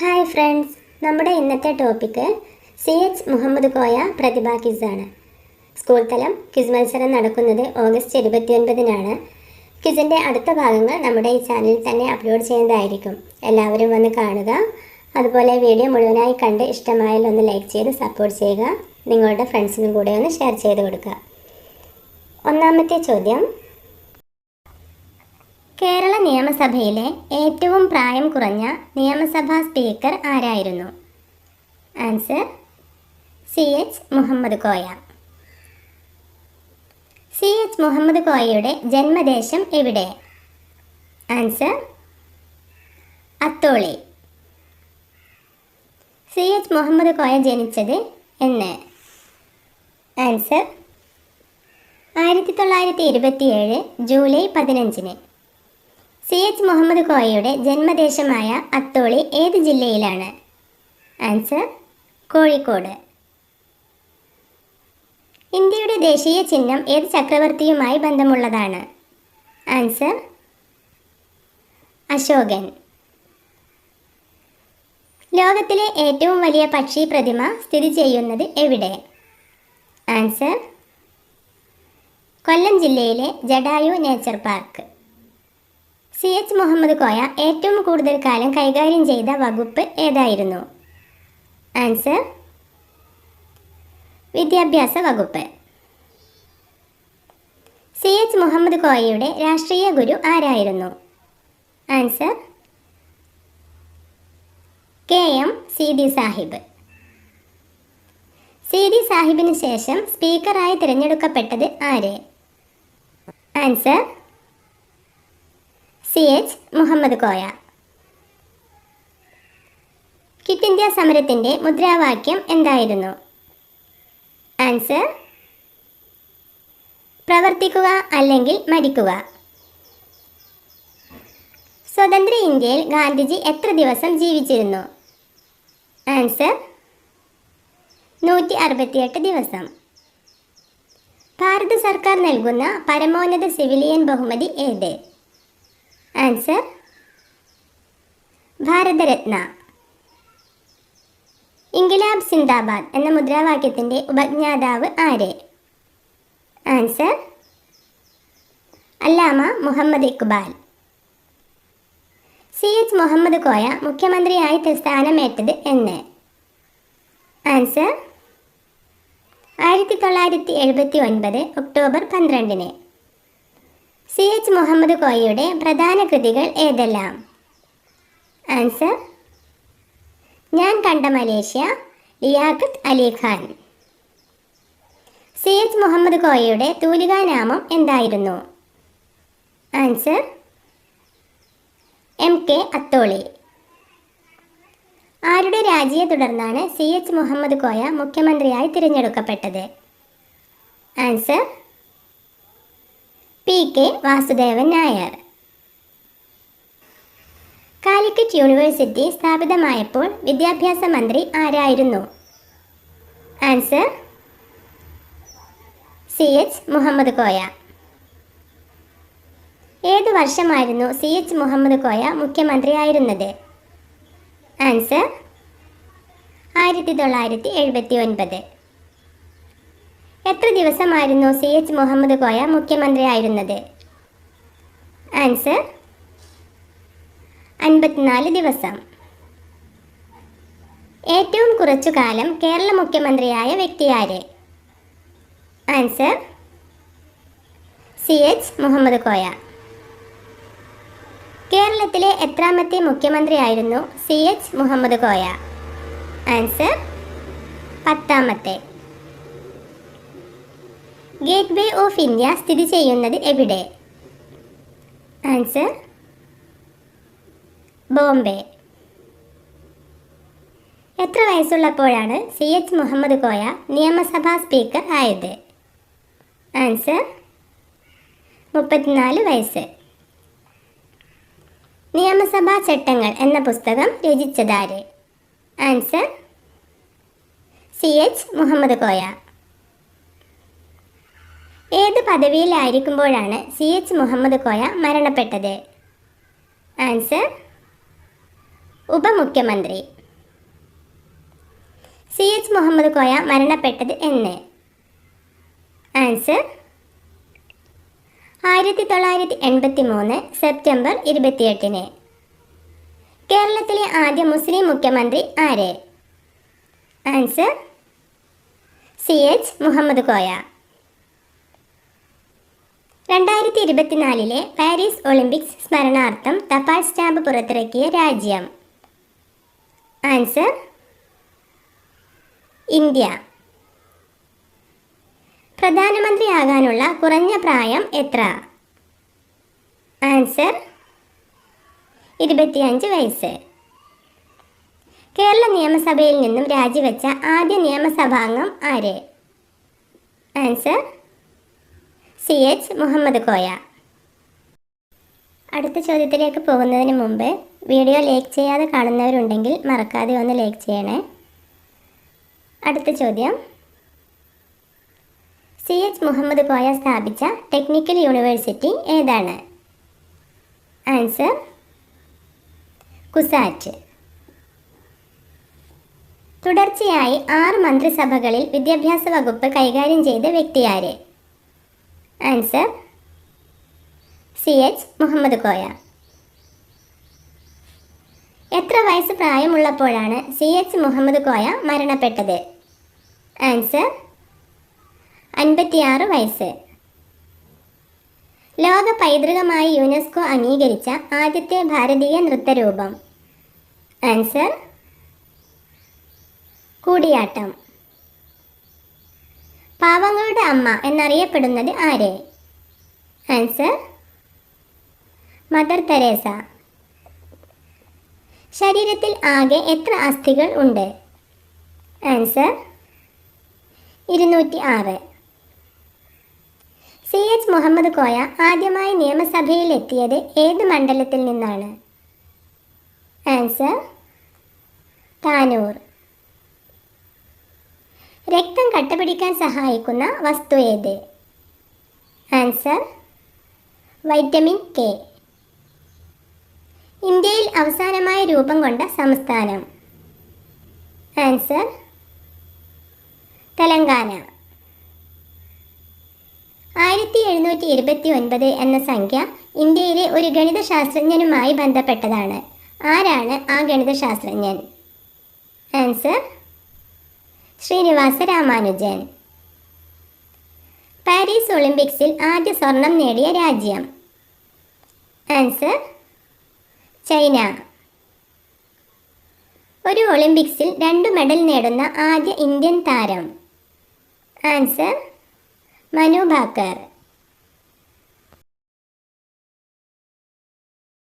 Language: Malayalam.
ഹായ് ഫ്രണ്ട്സ് നമ്മുടെ ഇന്നത്തെ topic C H Muhammad Koya പ്രതിഭ ആണ്. സ്കൂൾ തലം ക്വിസ് മത്സരം നടക്കുന്നത് ഓഗസ്റ്റ് ഇരുപത്തിയൊൻപതിനാണ്. ക്വിസിന്റെ അടുത്ത ഭാഗങ്ങൾ നമ്മുടെ ഈ ചാനലിൽ തന്നെ അപ്ലോഡ് ചെയ്യുന്നതായിരിക്കും. എല്ലാവരും വന്ന് കാണുക. അതുപോലെ വീഡിയോ മുഴുവനായി കണ്ട് ഇഷ്ടമായാൽ ഒന്ന് ലൈക്ക് ചെയ്ത് സപ്പോർട്ട് ചെയ്യുക. നിങ്ങളുടെ ഫ്രണ്ട്സിനും കൂടെ ഒന്ന് ഷെയർ ചെയ്ത് കൊടുക്കുക. ഒന്നാമത്തെ ചോദ്യം കേരള നിയമസഭയിലെ ഏറ്റവും പ്രായം കുറഞ്ഞ നിയമസഭാ സ്പീക്കർ ആരായിരുന്നു? Answer C H Muhammad Koya. C H Muhammad കോയയുടെ ജന്മദേശം എവിടെ? Answer Atholi. C H Muhammad Koya ജനിച്ചത് എന്ന്. ആൻസർ ആയിരത്തി തൊള്ളായിരത്തി ഇരുപത്തിയേഴ് ജൂലൈ പതിനഞ്ചിന്. സി എച്ച് മുഹമ്മദ് കോയയുടെ ജന്മദേശമായ അത്തോളി ഏത് ജില്ലയിലാണ്? ആൻസർ കോഴിക്കോട്. ഇന്ത്യയുടെ ദേശീയ ചിഹ്നം ഏത് ചക്രവർത്തിയുമായി ബന്ധമുള്ളതാണ്? ആൻസർ അശോകൻ. ലോകത്തിലെ ഏറ്റവും വലിയ പക്ഷി പ്രതിമ സ്ഥിതി ചെയ്യുന്നത് എവിടെ? ആൻസർ കൊല്ലം ജില്ലയിലെ Jatayu nature park. C H Muhammad Koya ഏറ്റവും കൂടുതൽ കാലം കൈകാര്യം ചെയ്ത വകുപ്പ് ഏതായിരുന്നു? ആൻസർ വിദ്യാഭ്യാസ വകുപ്പ്. സി എച്ച് മുഹമ്മദ് കോയയുടെ രാഷ്ട്രീയ ഗുരു ആരായിരുന്നു? Answer K M Seethi Sahib. Seethi സാഹിബിന് ശേഷം സ്പീക്കറായി തിരഞ്ഞെടുക്കപ്പെട്ടത് ആര്? Answer C H Muhammad Koya. Quit India സമരത്തിന്റെ മുദ്രാവാക്യം എന്തായിരുന്നു? ആൻസർ പ്രവർത്തിക്കുക അല്ലെങ്കിൽ മരിക്കുക. സ്വതന്ത്ര ഇന്ത്യയിൽ ഗാന്ധിജി എത്ര ദിവസം ജീവിച്ചിരുന്നു? ആൻസർ നൂറ്റി അറുപത്തിയെട്ട് ദിവസം. ഭാരത സർക്കാർ നൽകുന്ന പരമോന്നത സിവിലിയൻ ബഹുമതി ഏത്? ആൻസർ ഭാരതരത്ന. ഇൻഗിലാബ് സിന്ദാബാദ് എന്ന മുദ്രാവാക്യത്തിന്റെ ഉപജ്ഞാതാവ് ആര്? Answer Allama Muhammad Iqbal. C H Muhammad Koya മുഖ്യമന്ത്രിയായി സ്ഥാനമേറ്റത് എന്ന്. ആൻസർ ആയിരത്തി തൊള്ളായിരത്തി എഴുപത്തി ഒൻപത് ഒക്ടോബർ പന്ത്രണ്ടിന്. സി എച്ച് മുഹമ്മദ് കോയയുടെ പ്രധാന കൃതികൾ ഏതെല്ലാം? ആൻസർ ഞാൻ കണ്ട Malaysia Liaquat Ali Khan. C H Muhammad കോയയുടെ തൂലികാനാമം എന്തായിരുന്നു? Answer M K Atholi. ആരുടെ രാജിയെ തുടർന്നാണ് സി എച്ച് മുഹമ്മദ് കോയ മുഖ്യമന്ത്രിയായി തിരഞ്ഞെടുക്കപ്പെട്ടത്? Answer P K Vasudevan Nair. Calicut university സ്ഥാപിതമായപ്പോൾ വിദ്യാഭ്യാസ മന്ത്രി ആരായിരുന്നു? Answer C H Muhammad Koya. ഏത് വർഷമായിരുന്നു സി എച്ച് മുഹമ്മദ് കോയ മുഖ്യമന്ത്രിയായിരുന്നത് ആൻസർ ആയിരത്തി തൊള്ളായിരത്തി എഴുപത്തി ഒൻപത്. എത്ര ദിവസമായിരുന്നു സി എച്ച് മുഹമ്മദ് കോയ മുഖ്യമന്ത്രിയായിരുന്നത്? ആൻസർ അൻപത്തിനാല് ദിവസം. ഏറ്റവും കുറച്ചു കാലം കേരള മുഖ്യമന്ത്രിയായ വ്യക്തിയാര് answer C H Muhammad Koya. കേരളത്തിലെ എത്രാമത്തെ മുഖ്യമന്ത്രിയായിരുന്നു C H Muhammad Koya? Answer പത്താമത്തെ. ഗേറ്റ് വേ ഓഫ് ഇന്ത്യ സ്ഥിതി ചെയ്യുന്നത് എവിടെ? ആൻസർ ബോംബെ. എത്ര വയസ്സുള്ളപ്പോഴാണ് സി എച്ച് മുഹമ്മദ് കോയ നിയമസഭാ സ്പീക്കർ ആയത്? ആൻസർ മുപ്പത്തിനാല് വയസ്സ്. നിയമസഭാ ചട്ടങ്ങൾ എന്ന പുസ്തകം രചിച്ചതാര്? Answer C H Muhammad Koya. പദവിയിലായിരിക്കുമ്പോഴാണ് C H Muhammad Koya മരണപ്പെട്ടത്. ആൻസർ ഉപമുഖ്യമന്ത്രി. സി എച്ച് മുഹമ്മദ് കോയ മരണപ്പെട്ടത് എന്ന്. ആൻസർ ആയിരത്തി തൊള്ളായിരത്തി എൺപത്തി മൂന്ന് സെപ്റ്റംബർ ഇരുപത്തിയെട്ടിന്. കേരളത്തിലെ ആദ്യ മുസ്ലിം മുഖ്യമന്ത്രി ആര്? Answer C H Muhammad Koya. രണ്ടായിരത്തി ഇരുപത്തിനാലിലെ പാരീസ് ഒളിമ്പിക്സ് സ്മരണാർത്ഥം തപാൽ സ്റ്റാമ്പ് പുറത്തിറക്കിയ രാജ്യം. Answer India. പ്രധാനമന്ത്രിയാകാനുള്ള കുറഞ്ഞ പ്രായം എത്ര? ആൻസർ ഇരുപത്തിയഞ്ച് വയസ്സ്. കേരള നിയമസഭയിൽ നിന്നും രാജിവെച്ച ആദ്യ നിയമസഭാംഗം ആര്? Answer C H Muhammad Koya. അടുത്ത ചോദ്യത്തിലേക്ക് പോകുന്നതിന് മുമ്പ് വീഡിയോ ലൈക്ക് ചെയ്യാതെ കാണുന്നവരുണ്ടെങ്കിൽ മറക്കാതെ ഒന്ന് ലൈക്ക് ചെയ്യണേ. അടുത്ത ചോദ്യം. സി എച്ച് മുഹമ്മദ് കോയ സ്ഥാപിച്ച ടെക്നിക്കൽ യൂണിവേഴ്സിറ്റി ഏതാണ്? ആൻസർ കുസാറ്റ്. തുടർച്ചയായി ആറ് മന്ത്രിസഭകളിൽ വിദ്യാഭ്യാസ വകുപ്പ് കൈകാര്യം ചെയ്ത വ്യക്തിയാര് answer C H Muhammad Koya. എത്ര വയസ്സ് പ്രായമുള്ളപ്പോഴാണ് സി എച്ച് മുഹമ്മദ് കോയ മരണപ്പെട്ടത്? ആൻസർ അൻപത്തിയാറ് വയസ്സ്. ലോക പൈതൃകമായി യുനെസ്കോ അംഗീകരിച്ച ആദ്യത്തെ ഭാരതീയ നൃത്തരൂപം. ആൻസർ കൂടിയാട്ടം. പാവങ്ങളുടെ അമ്മ എന്നറിയപ്പെടുന്നത് ആര്? ആൻസർ മദർ തെരേസ ശരീരത്തിൽ ആകെ എത്ര അസ്ഥികൾ ഉണ്ട്? ആൻസർ ഇരുന്നൂറ്റി ആറ് സി എച്ച് മുഹമ്മദ് കോയ ആദ്യമായി നിയമസഭയിൽ എത്തിയത് ഏത് മണ്ഡലത്തിൽ നിന്നാണ്? ആൻസർ താനൂർ. രക്തം കട്ടപിടിക്കാൻ സഹായിക്കുന്ന വസ്തു ഏത്? Answer vitamin K. ഇന്ത്യയിൽ അവസാനമായി രൂപം കൊണ്ട സംസ്ഥാനം. ആൻസർ തെലങ്കാന. ആയിരത്തി എഴുന്നൂറ്റി ഇരുപത്തി ഒൻപത് എന്ന സംഖ്യ ഇന്ത്യയിലെ ഒരു ഗണിതശാസ്ത്രജ്ഞനുമായി ബന്ധപ്പെട്ടതാണ്. ആരാണ് ആ ഗണിതശാസ്ത്രജ്ഞൻ? ആൻസർ ശ്രീനിവാസ രാമാനുജൻ. പാരീസ് ഒളിമ്പിക്സിൽ ആദ്യ സ്വർണം നേടിയ രാജ്യം. Answer China. ഒരു ഒളിമ്പിക്സിൽ രണ്ട് മെഡൽ നേടുന്ന ആദ്യ ഇന്ത്യൻ താരം. ആൻസർ മനു ഭാക്കർ.